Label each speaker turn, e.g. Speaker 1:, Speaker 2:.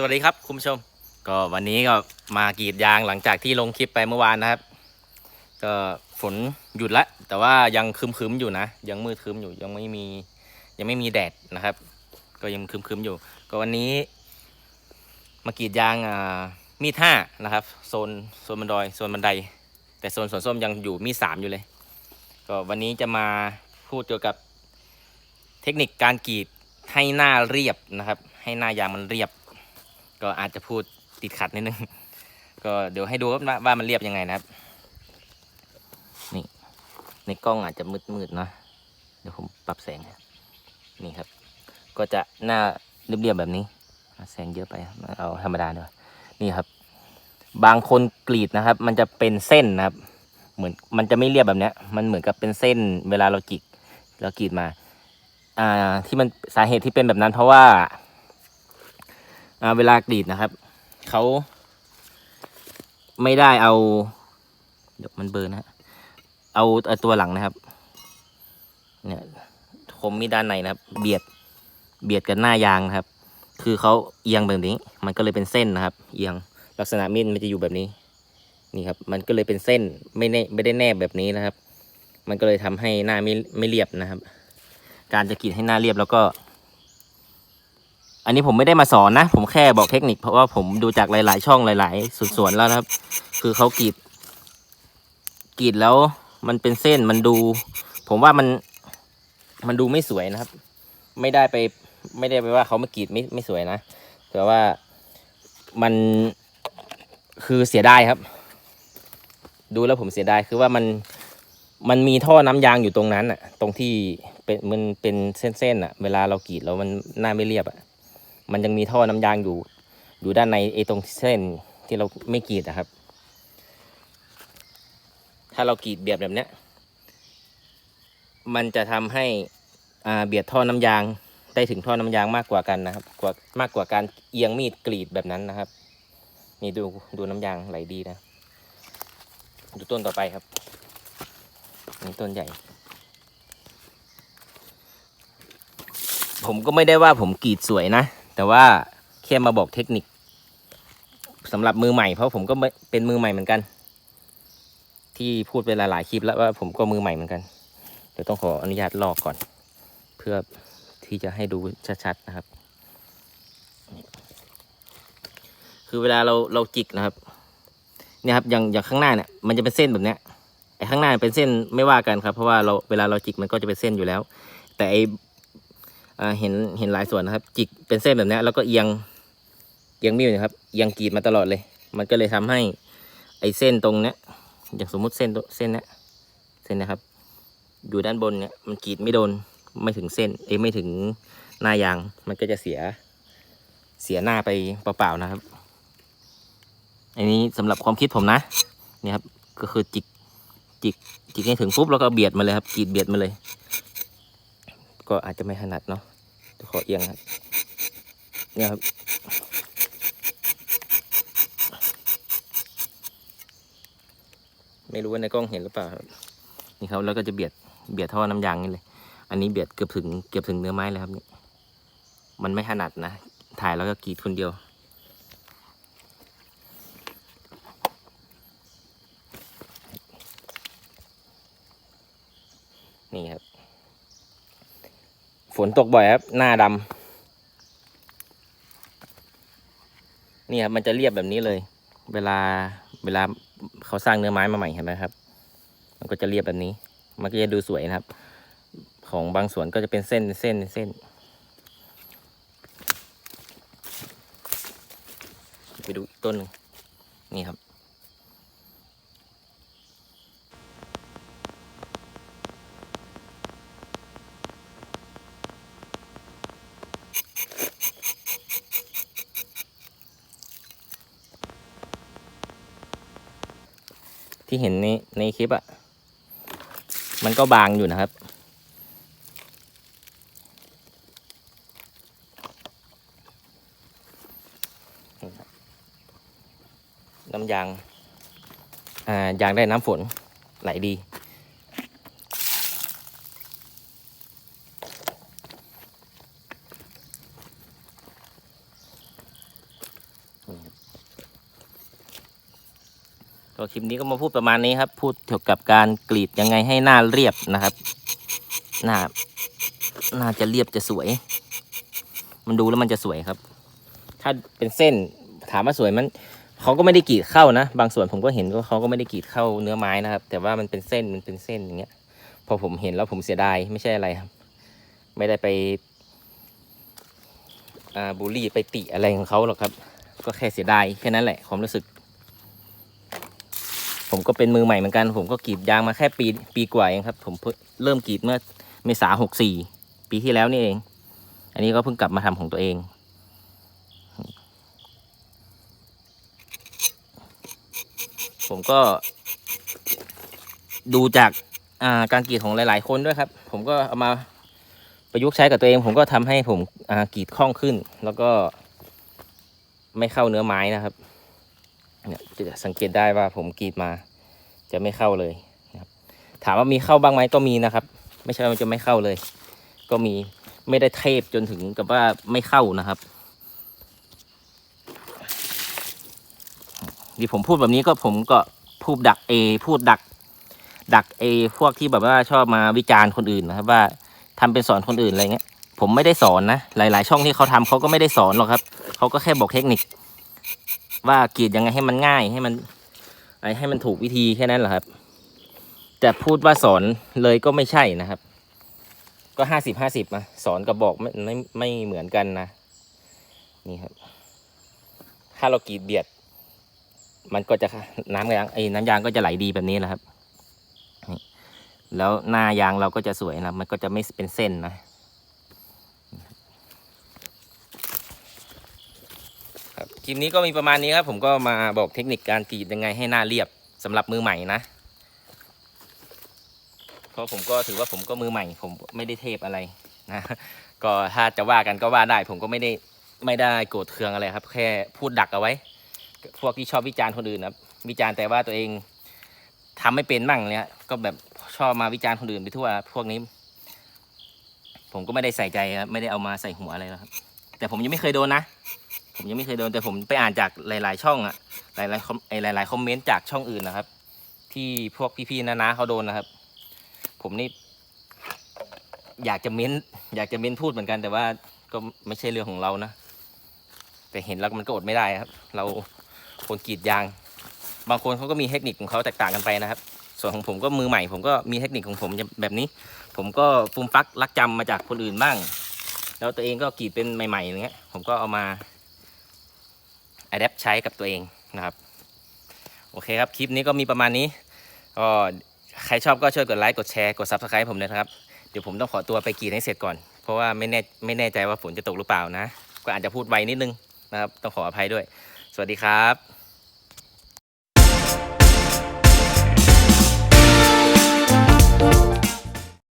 Speaker 1: สวัสดีครับคุณผู้ชม ก็วันนี้ก็มากรีดยางหลังจากที่ลงคลิปไปเมื่อวานนะครับ ก็ฝนหยุดละ แต่ว่ายังครึมๆอยู่นะ ยังมืดครึมอยู่ยังไม่มียังไม่มีแดดนะครับ ก็ยังครึมๆอยู่ ก็วันนี้ มากรีดยางอ่ามีดห้านะครับ โซนโซนบันไดโซนบันได แต่โซนสวนส้มยังอยู่มีดสามอยู่เลย ก็วันนี้จะมาพูดเกี่ยวกับเทคนิคการกรีดให้หน้าเรียบนะครับ ให้หน้ายางมันเรียบ ก็อาจจะพูดติดขัดนิดนึง ก็เดี๋ยวให้ดูว่าว่ามันเรียบยังไงนะครับ นี่ ในกล้องอาจจะมืดๆเนาะเดี๋ยวผมปรับแสงนี่ครับ ก็จะหน้าเรียบๆแบบนี้ แสงเยอะไป เอาธรรมดาดีกว่านี่ครับ บางคนกรีดนะครับ มันจะเป็นเส้นนะครับ เหมือนมันจะไม่เรียบแบบเนี้ยมันเหมือนกับเป็นเส้น เวลาเราจิกเรากรีดมา อ่าที่มันสาเหตุที่เป็นแบบนั้นเพราะว่า เวลากรีดนะครับเขาไม่ได้เอา เดี๋ยวมันเบลอร์นะฮะเอาตัวหลังนะครับ เนี่ยคมมีดด้านในนะครับ เบียดเบียดกับหน้ายางนะครับ คือเขาเอียงแบบนี้ มันก็เลยเป็นเส้นนะครับ เอียงลักษณะมีดมันจะอยู่แบบนี้ นี่ครับ มันก็เลยเป็นเส้นไม่แน่ไม่ได้แนบแบบนี้นะครับ มันก็เลยทำให้หน้าไม่ไม่เรียบนะครับ การจะกรีดให้หน้าเรียบแล้วก็ อันนี้ผมไม่ได้มาสอนนะ ผมแค่บอกเทคนิคเพราะว่าผมดูจากหลาย ๆ ช่องหลาย ๆส่วนๆแล้วนะครับ คือเขากรีดกรีดแล้วมันเป็นเส้นมันดู ผมว่ามันมันดูไม่สวยนะครับ ไม่ได้ไปไม่ได้ไปว่าเขามากรีดไม่ไม่สวยนะแต่ว่ามันคือเสียดายครับ ดูแล้วผมเสียดายคือว่ามันมันมีท่อน้ำยางอยู่ตรงนั้นอะตรงที่เป็นมันเป็นเส้นๆอะเวลาเรากรีดแล้วมันหน้าไม่เรียบอะ มันยังมีท่อน้ำยางอยู่ อยู่ด้านในไอ้ตรงเส้นที่เราไม่กรีดอะครับ ถ้าเรากรีดเบียดแบบเนี้ย มันจะทำให้อ่าเบียดท่อน้ำยางได้ถึงท่อน้ำยางมากกว่ากันนะครับ กว่ามากกว่าการเอียงมีดกรีดแบบนั้นนะครับ นี่ดูดูน้ำยางไหลดีนะ ดูต้นต่อไปครับนี่ต้นใหญ่ ผมก็ไม่ได้ว่าผมกรีดสวยนะ แต่ว่าแค่มาบอกเทคนิคสำหรับมือใหม่เพราะผมก็เป็นมือใหม่เหมือนกัน ที่พูดไปหลายๆคลิปแล้วว่าผมก็มือใหม่เหมือนกันเดี๋ยวต้องขออนุญาตลอกก่อน เพื่อที่จะให้ดูชัดๆนะครับ คือเวลาเราเราจิกนะครับเนี่ยครับอย่างอย่างข้างหน้าเนี่ยมันจะเป็นเส้นแบบเนี้ยไอ้ข้างหน้าเป็นเส้นไม่ว่ากันครับ เพราะว่าเราเวลาเราจิกมันก็จะเป็นเส้นอยู่แล้ว แต่ไอ เห็นเห็นหลายส่วนนะครับ จิกเป็นเส้นแบบนี้แล้วก็เอียงเอียงมิ้วนะครับเอียงกรีดมาตลอดเลย มันก็เลยทำให้ไอเส้นตรงเนี้ยอย่างสมมุติเส้นเส้นเนี้ยเส้นนะครับ อยู่ด้านบนเนี่ยมันกรีดไม่โดนไม่ถึงเส้นเอ้ไม่ถึงหน้ายางมันก็จะเสียเสียหน้าไปเปล่าๆนะครับ อันนี้สำหรับความคิดผมนะนี่ครับก็คือจิกจิกจิกให้ถึงปุ๊บแล้วก็เบียดมาเลยครับกรีดเบียดมาเลย ก็อาจจะไม่ถนัดเนาะขอเอียงครับเนี่ยครับไม่รู้ว่าในกล้องเห็นหรือเปล่านี่ครับแล้วก็จะเบียดเบียดท่อน้ำยางนี่เลย อันนี้เบียดเกือบถึงเกือบถึงเนื้อไม้เลยครับนี่มันไม่ถนัดนะ ถ่ายแล้วก็กรีดคนเดียว นี่ครับ ฝนตกบ่อยครับ หน้าดำนี่ครับมันจะเรียบแบบนี้เลย เวลาเวลาเขาสร้างเนื้อไม้มาใหม่เห็นไหมครับ มันก็จะเรียบแบบนี้ มันก็จะดูสวยนะครับ ของบางส่วนก็จะเป็นเส้นเส้นเส้นไปดูอีกต้นหนึ่งนี่ครับ ที่เห็นในในคลิปอะ่ะ มันก็บางอยู่นะครับ น้ำยาง อ่ายางได้น้ำฝนไหลดี ก็คลิปนี้ก็มาพูดประมาณนี้ครับ พูดเกี่ยวกับการกรีดยังไงให้หน้าเรียบนะครับ หน้าหน้าจะเรียบจะสวย มันดูแล้วมันจะสวยครับ ถ้าเป็นเส้นถามว่าสวยมันเขาก็ไม่ได้กรีดเข้านะ บางส่วนผมก็เห็นว่าเขาก็ไม่ได้กรีดเข้าเนื้อไม้นะครับ แต่ว่ามันเป็นเส้นมันเป็นเส้นอย่างเงี้ย พอผมเห็นแล้วผมเสียดายไม่ใช่อะไรครับ ไม่ได้ไปบูลลี่ไปติอะไรของเขาหรอกครับ ก็แค่เสียดายแค่นั้นแหละความรู้สึก ผมก็เป็นมือใหม่เหมือนกัน ผมก็กรีดยางมาแค่ปีปีกว่าเองครับ ผมเพิ่เริ่มกรีดเมื่อเมษาหกสี่ปีที่แล้วนี่เอง อันนี้ก็เพิ่งกลับมาทำของตัวเองผมก็ ดูจากาการกรีดของหลาย ๆ คนด้วยครับ ผมก็เอามาประยุกต์ใช้กับตัวเอง ผมก็ทำให้ผมกรีดคล่องขึ้น แล้วก็ไม่เข้าเนื้อไม้นะครับ เนี่ยจะสังเกตได้ว่าผมกรีดมา จะไม่เข้าเลยนะครับถามว่ามีเข้าบ้างไหมก็มีนะครับ ไม่ใช่ว่าจะไม่เข้าเลย ก็มีไม่ได้เทพจนถึงกับว่าไม่เข้านะครับที่ผมพูดแบบนี้ก็ผมก็พูดดักเอพูดดัก ดักเอพวกที่แบบว่าชอบมาวิจารณ์คนอื่นนะครับ ว่าทำเป็นสอนคนอื่นอะไรเงี้ย ผมไม่ได้สอนนะ หลาย ๆ ช่องที่เขาทำเขาก็ไม่ได้สอนหรอกครับเขาก็แค่บอกเทคนิค ว่ากรีดยังไงให้มันง่ายให้มันไอให้มันถูกวิธีแค่นั้นแหละครับ แต่พูดว่าสอนเลยก็ไม่ใช่นะครับ ก็ห้าสิบห้าสิบนะสอนกับบอกไม่ไม่ไม่เหมือนกันนะ นี่ครับ ถ้าเรากรีดเบียด มันก็จะน้ำยางไอ้น้ำยางก็จะไหลดีแบบนี้แหละครับแล้วหน้ายางเราก็จะสวยนะมันก็จะไม่เป็นเส้นนะ ครับค ลิปนี้ก็มีประมาณนี้ครับ ผมก็มาบอกเทคนิคการกรีดยังไงให้หน้าเรียบสำหรับมือใหม่นะเพราะผมก็ถือว่าผมก็มือใหม่ ผมไม่ได้เทพอะไรนะก็ถ้าจะว่ากันก็ว่าได้ ผมก็ไม่ได้ไม่ได้โกรธเคืองอะไรครับ แค่พูดดักเอาไว้ พวกที่ชอบวิจารณ์คนอื่นนะครับ วิจารณ์แต่ว่าตัวเองทำไม่เป็นบ้างเนี่ยก็แบบชอบมาวิจารณ์คนอื่นไปทั่ว พวกนี้ ผมก็ไม่ได้ใส่ใจครับไม่ได้เอามาใส่หัวอะไรแล้วครับ แต่ผมยังไม่เคยโดนนะ ผมยังไม่เคยโดนแต่ผมไปอ่านจากหลาย ๆ ช่องอะหลายๆคอมไอหลาย ๆ คอมเมนต์จากช่องอื่นนะครับ ที่พวกพี่ ๆ นาๆเขาโดนนะครับ ผมนี่ อยากจะเม้นอยากจะเม้นพูดเหมือนกัน แต่ว่าก็ไม่ใช่เรื่องของเรานะ แต่เห็นแล้วมันก็อดไม่ได้ครับ เราคนกรีดยาง บางคนเขาก็มีเทคนิคของเขาแตกต่างกันไปนะครับ ส่วนของผมก็มือใหม่ ผมก็มีเทคนิคของผมแบบนี้ ผมก็ฟุมฟักลักจำมาจากคนอื่นบ้าง แล้วตัวเองก็กรีดเป็นใหม่ๆอย่างเงี้ย ผมก็เอามา อัดแอปใช้กับตัวเองนะครับ โอเคครับ คลิปนี้ก็มีประมาณนี้ก็ใครชอบก็ช่วยกดไลค์กดแชร์กด subscribe ผมด้วยนะครับ เดี๋ยวผมต้องขอตัวไปกรีดให้เสร็จก่อน เพราะว่าไม่แน่ไม่แน่ใจว่าฝนจะตกหรือเปล่านะ ก็อาจจะพูดไวนิดนึงนะครับ ต้องขออภัยด้วย สวัสดีครับ